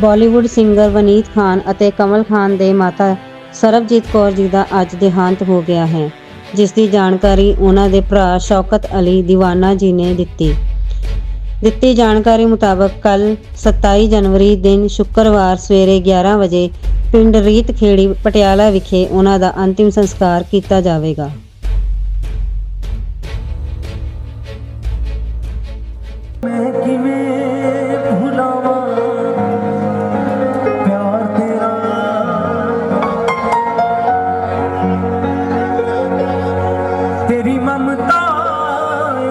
Bollywood singer Vaneet Khan ਅਤੇ ਕਮਲ ਖਾਨ ਦੇ ਮਾਤਾ ਸਰਬਜੀਤ ਕੌਰ ਜੀ ਦਾ ਅੱਜ ਦੇਹਾਂਤ ਹੋ ਗਿਆ ਹੈ, ਜਿਸ ਦੀ ਜਾਣਕਾਰੀ ਉਹਨਾਂ ਦੇ ਭਰਾ ਸ਼ੌਕਤ ਅਲੀ ਦੀਵਾਨਾ ਜੀ ਨੇ ਦਿੱਤੀ। ਦਿੱਤੀ ਜਾਣਕਾਰੀ ਮੁਤਾਬਕ ਕੱਲ 27 ਜਨਵਰੀ ਦਿਨ ਸ਼ੁੱਕਰਵਾਰ ਸਵੇਰੇ 11 ਵਜੇ ਪਿੰਡ ਰੀਤਖੇੜੀ ਪਟਿਆਲਾ ਵਿਖੇ ਉਹਨਾਂ ਦਾ ਅੰਤਿਮ ਸੰਸਕਾਰ ਕੀਤਾ ਜਾਵੇਗਾ। ਮੈਂ ਕਿਵੇਂ ਮਮਤਾ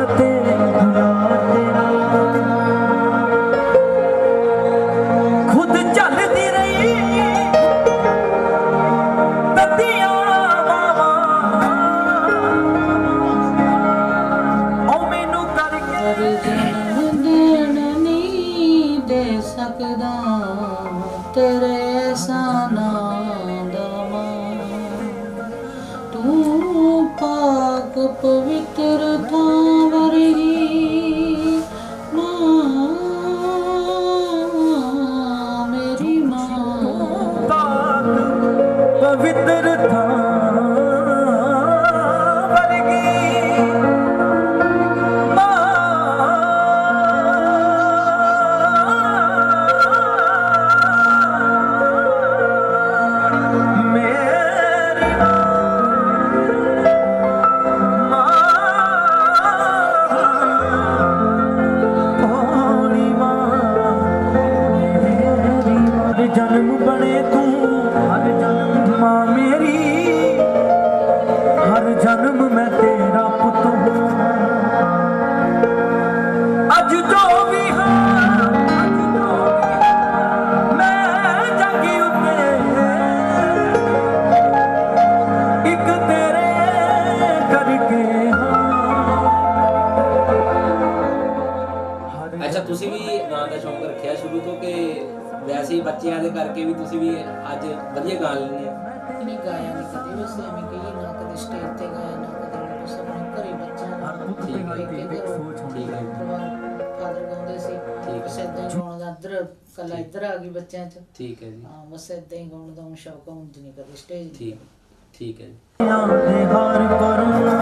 ਅਤੇ ਖੁਦ ਚੱਲਦੀ ਰਹੀ ਤਦੀਆਂ ਬਾਵਾਂ। ਉਹ ਮੈਨੂੰ ਕਰਕੇ ਨਹੀਂ ਦੇ ਸਕਦਾ ਤੇਰੇ ਸਾਨਾ पवित्रता वरगी माँ मेरी माँ पवित्रता ਹਰ ਜਨਮ ਬਣੇ ਤੂੰ। ਹਰ ਜਨਮ ਮਾਂ ਵੈਸੇ ਹੀ ਬੱਚਿਆਂ ਦੇ ਕਰਕੇ ਵੀ ਤੁਸੀਂ ਵੀ ਅੱਜ ਵਧੀਆ ਗਾ ਲੈਂਦੇ ਆ ਨਹੀਂ ਗਾਇਆ ਨਹੀਂ ਕਦੇ ਵੈਸੇ ਐਵੇਂ ਕਹੀਏ ਨਾ ਕਦੇ ਸਟੇਜ ਤੇ ਗਾਇਆ ਨਾ ਕਦੇ ਬਸ ਆਪਣੇ ਘਰੇ ਬੱਚਿਆਂ ਨਾਲ ਠੀਕ ਹੈ, ਠੀਕ ਹੈ। ਫਾਦਰ ਗਾਉਂਦੇ ਸੀ ਠੀਕ। ਹੀ। ਗਾਉਣ ਦਾ ਇੱਧਰ ਕੱਲਾ ਇੱਧਰ ਆ ਗਈ ਬੱਚਿਆਂ 'ਚ। ਠੀਕ ਹੈ ਜੀ। ਹਾਂ ਬਸ ਏਦਾਂ ਹੀ ਗਾਉਣ ਦਾ ਸ਼ੌਕ ਹੁੰਦੀ ਨਹੀਂ ਕਦੇ ਸਟੇਜ ਠੀਕ ਠੀਕ ਹੈ ਜੀ। ਦੇ ਹਾਰ ਪਰਮਾ